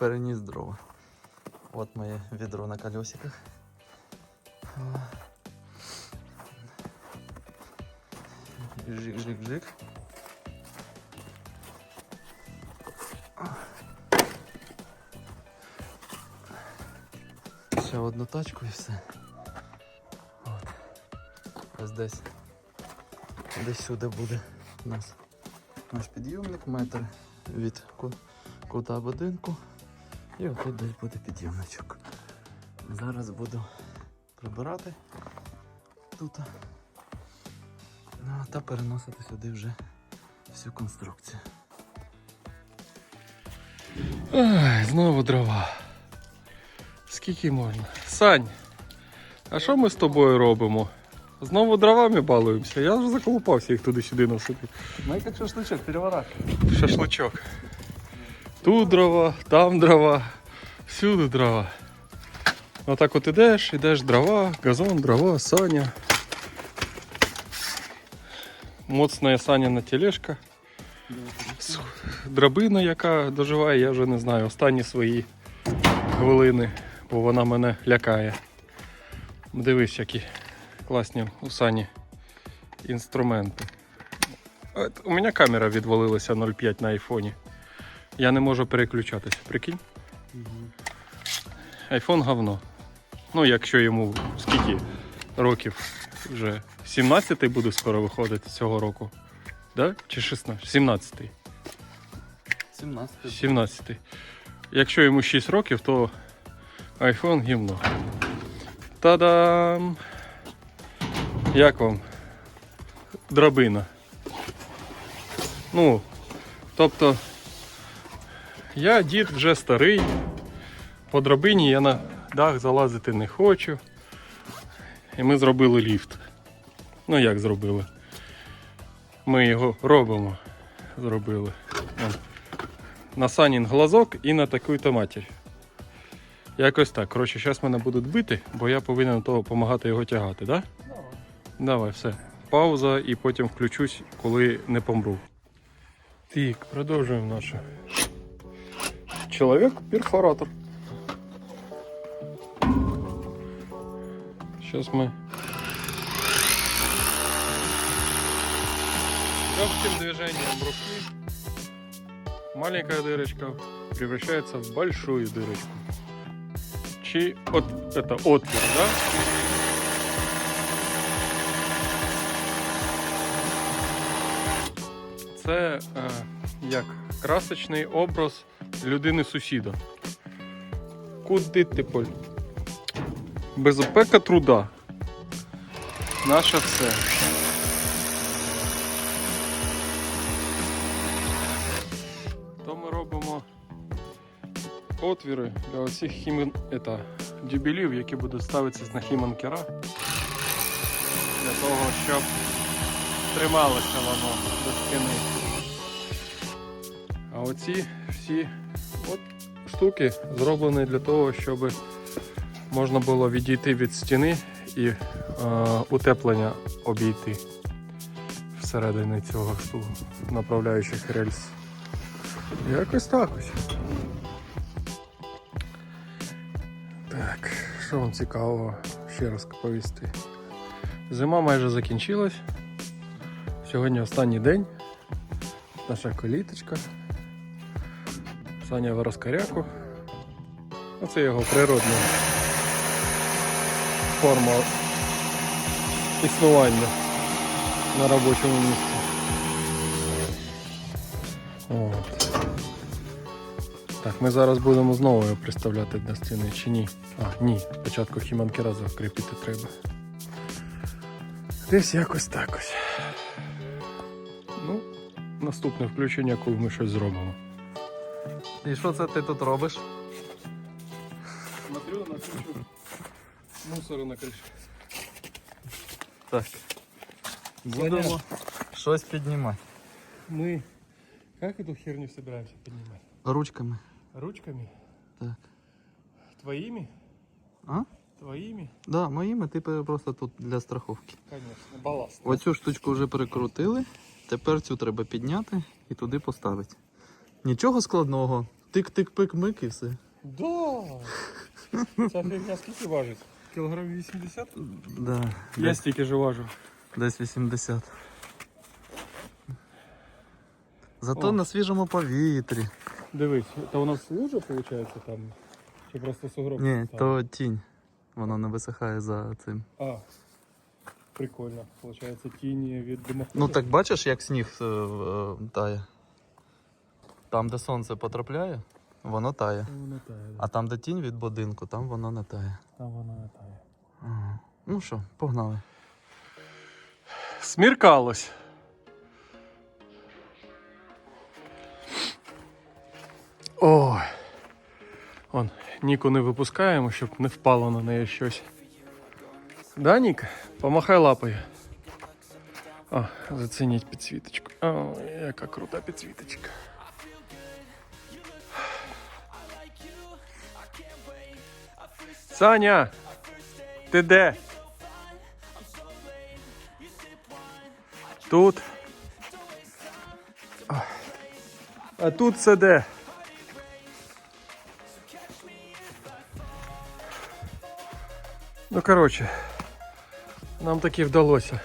переніс дрова. От моє відро на колесиках. Жик-жик-жик. Ще одну тачку і все. От. Ось десь. Десь сюди буде у нас наш підйомник, метр від ку- кута будинку. І отут десь буде підйомничок. Зараз буду прибирати тут. Ну, та переносити сюди вже всю конструкцію. Ай, знову дрова. Скільки можна? Сань, а що ми з тобою робимо? Знову дровами балуємося. Я вже заколупався їх туди-сюди носити. Ну і як шашличок, переворачуй. Шашличок. Тут дрова, там дрова, всюди дрова. Отак от ідеш, ідеш дрова, газон, дрова, саня. Моцна саняна тележка. Драбина, яка доживає, я вже не знаю, останні свої хвилини, бо вона мене лякає. Дивись, які класні у сані інструменти. От У мене камера відвалилася 0,5 на айфоні. Я не можу переключатися. Прикинь? Айфон говно. Ну, якщо йому скільки років вже 17-й буде скоро виходити цього року. Да? Чи 16? 17-й. 17. 17. Якщо йому 6 років, то iPhone гімно. Та-дам! Як вам? Драбина. Ну, тобто, я дід вже старий. По драбині я на дах залазити не хочу. І ми зробили ліфт. Ну як зробили? Ми його робимо. Зробили. Вон на санін глазок і на таку-то матір. Якось так. Коротше, зараз мене будуть бити, бо я повинен того допомагати його тягати, так? Да? Давай, все. Пауза і потім включусь, коли не помру. Так, продовжуємо наше. Чоловік перфоратор. Зараз ми. Легким движением руки маленькая дырочка превращается в большую дырочку. Чи от это отвер, да? Це е, як красочний образ людини сусіда. Куди ти поль? Безпека труда. Наше все. то ми робимо отвіри для оцих хімін... ета, дюбелів, які будуть ставитися на хіманкера. Для того, щоб трималося воно до стіни. А оці всі от штуки зроблені для того, щоб можна було відійти від стіни і е, утеплення обійти всередині цього шту направляючих рельс. Якось так ось. Так, що вам цікавого ще раз повісти? Зима майже закінчилась. Сьогодні останній день. Наша коліточка. Саня розкаряку. Оце його природна форма існування на робочому місці. От. Так, ми зараз будемо знову його приставляти до стіни чи ні? А, ні, спочатку хіманкера закріпити треба. Десь якось так ось. Ну, наступне включення, коли ми щось зробимо. І що це ти тут робиш? Смотрю на кучу мусору на криші. Так. Будемо щось піднімати. Мы как эту херню собираемся поднимать? Ручками. Ручками? Так. Твоими? А? Твоими? Да, моїми ти просто тут для страховки. Конечно, балласт. Оцю штучку вже перекрутили. Тепер цю треба підняти і туди поставити. Нічого складного. тик-тик-пик-мик і все. Да. Ця фігня скільки важить? Кілограм 80? Да, Я десь, стільки ж важу. десь 80. Зато О. на свіжому повітрі. Дивись, то у нас лужа виходить там? Чи просто сугроб? Ні, Там? то тінь. Воно не висихає за цим. А, прикольно. Получається тіні від димоходу. Ну так бачиш, як сніг е, е, тає. Там, де сонце потрапляє, воно тає. Воно тає, да. А там, де тінь від будинку, там воно не тає. Там воно не тає. Ага. Ну що, погнали. Сміркалось. Ой. Он, Ніку не випускаємо, щоб не впало на неї щось. Да, Ніка? Помахай лапою. О, зацініть підсвіточку. О, яка крута підсвіточка. Саня! Ти де? Тут. А тут це де? Ну, коротше, нам таки вдалося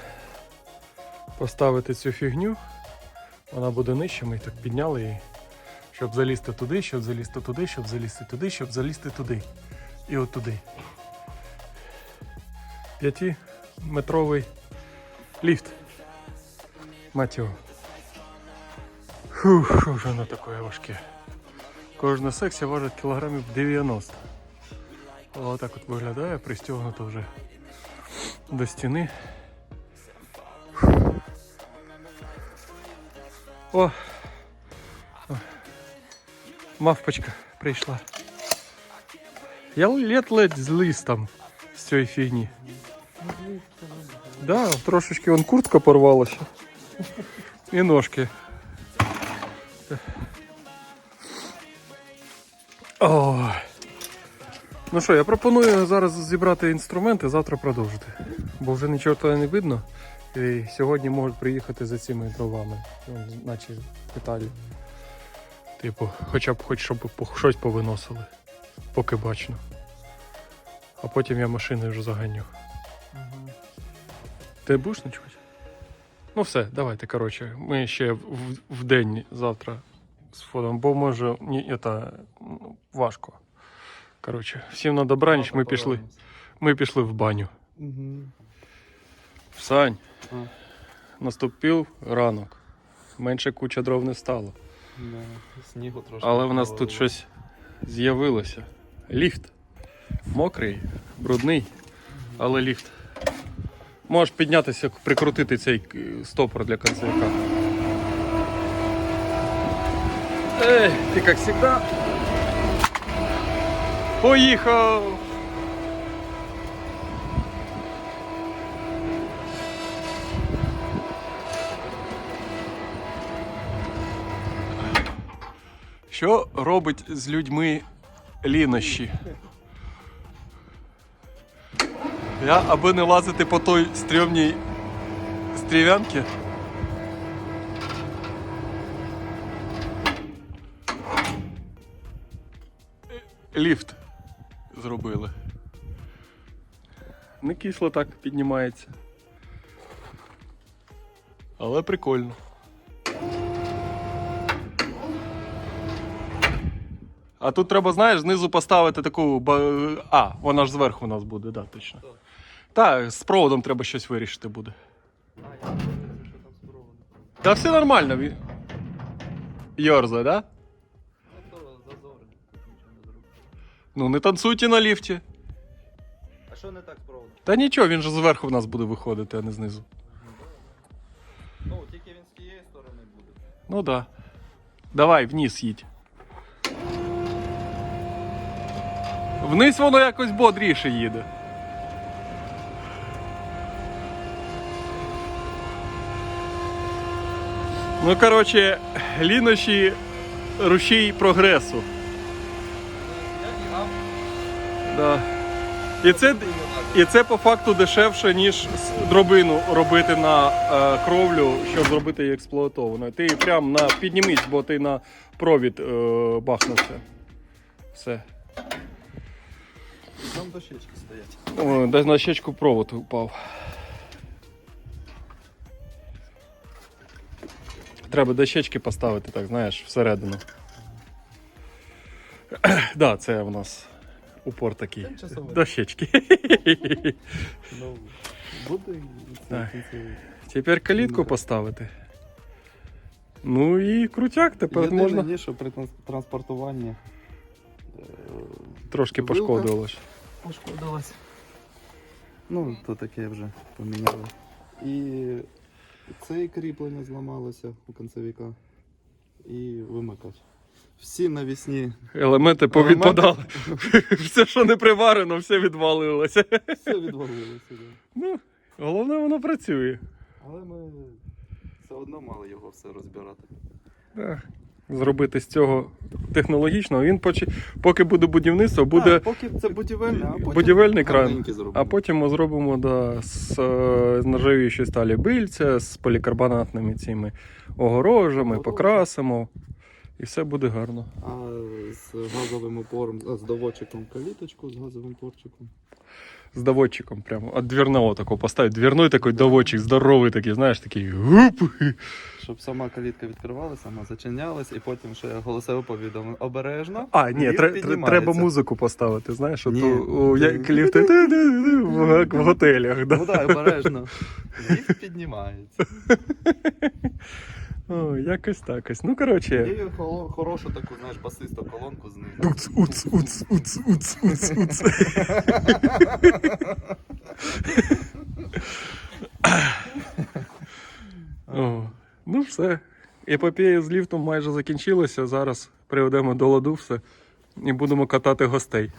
поставити цю фігню. Вона буде нижче, ми так підняли її, щоб залізти туди, щоб залізти туди, щоб залізти туди, щоб залізти туди. І от туди. П'ятиметровий ліфт. Мать його. Фух, що ж воно таке важке. Кожна секція важить кілограмів 90. Отак от виглядає, пристегнуто вже до стіни. О. Мавпочка прийшла. Я ледь-ледь зліз там з цієї фігні. Да, трошечки вон куртка порвалася. І ножки. Ой. Ну що, я пропоную зараз зібрати інструменти, завтра продовжити. Бо вже нічого того не видно. І сьогодні можуть приїхати за цими дровами, Вон, наче деталі. Типу, хоча б хоч щоб щось повиносили, поки бачно. А потім я машини вже заганю. Ти будеш ночувати? Ну все, давайте, коротше. Ми ще в, в день завтра з фоном, бо може ні, это, ну, важко. Коротше, всім на добраніч, ми пішли. Ми пішли в баню. Угу. Сань, А. наступив ранок. Менше куча дров не стало. Да, снігу трошки. Але в нас тут щось з'явилося. Ліфт. Мокрий, брудний, але ліфт. Можеш піднятися, прикрутити цей стопор для концерка. Ей, ти як завжди. Поїхав! Що робить з людьми лінощі? Я, аби не лазити по той стрьомній стрілянці. Ліфт зробили. Не кисло так піднімається. Але прикольно. А тут треба, знаєш, знизу поставити таку. ба- А, вона ж зверху у нас буде, да, точно. Так, з проводом треба щось вирішити буде. Та все нормально. він- Йорзає, да? Ну не танцуйте на ліфті. А що не так з проводом? Та нічого, він же зверху в нас буде виходити, а не знизу. Ну, тільки він з тієї сторони буде. Ну да. Давай, вниз їдь. Вниз воно якось бодріше їде. Ну, коротше, лінощі рушій прогресу. Да. І це. І це по факту дешевше, ніж дробину робити на е, кровлю, щоб зробити її експлуатованою. Ти прям на піднімись, бо ти на провід е, бахнувся. Все. Там дощечки стоять. О, десь на щечку провод упав. Треба дощечки поставити, так, знаєш, всередину. да, це у нас упор такий. Тимчасовий. Дощечки. Ну, буде Так. кінцевий. Тепер калітку поставити. Ну і крутяк, тепер Єдине, можна. ні, що при транс- транспортуванні е, Трошки Вилка. пошкодилось. Пошкодилась. Ну, то таке вже поміняли. І це кріплення зламалося у концевіка. І вимикач. Всі навісні. Елементи повідпадали. все, що не приварено, все відвалилося. Все відвалилося. да. Ну, головне, воно працює. Але ми все одно мали його все розбирати. Так. Зробити з цього технологічно. Він поки, поки буде будівництво, буде. А, поки це будівельне, а потім Будівельний кран. А потім ми зробимо да, з, е, з нержавіючої сталі бильця, з полікарбонатними цими огорожами, покрасимо. І все буде гарно. А з газовим упором, а, з доводчиком каліточку, з газовим порчиком. З доводчиком прямо. От дверного такого поставить. Дверной такий доводчик, здоровий такий, знаєш, такий гуп. Щоб сама калітка відкривалася, сама зачинялась, і потім ще голосове повідомлення. Обережно. А, ні, треба музику поставити, знаєш, от у, ліфти в, в готелях. Да? Ну так, обережно. Ліфт піднімається. О, якось так ось. Ну, коротше. І хорошу таку, знаєш, басисту колонку знизу. Уц, уц, уц, уц, уц, уц, уц. О, ну все. Епопея з ліфтом майже закінчилася. Зараз приведемо до ладу все і будемо катати гостей.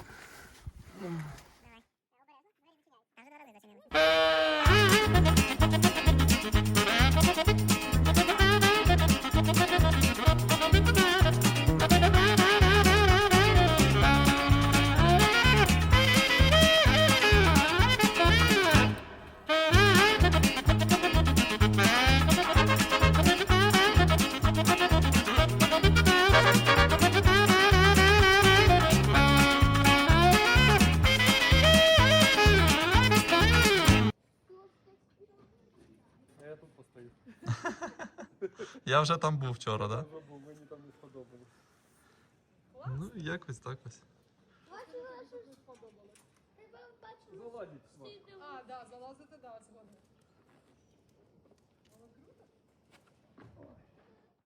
Я вже там був вчора, так? Мені там не сподобалось. Ну, якось так ось. Заладіть. А, да, залазити, да, згодом.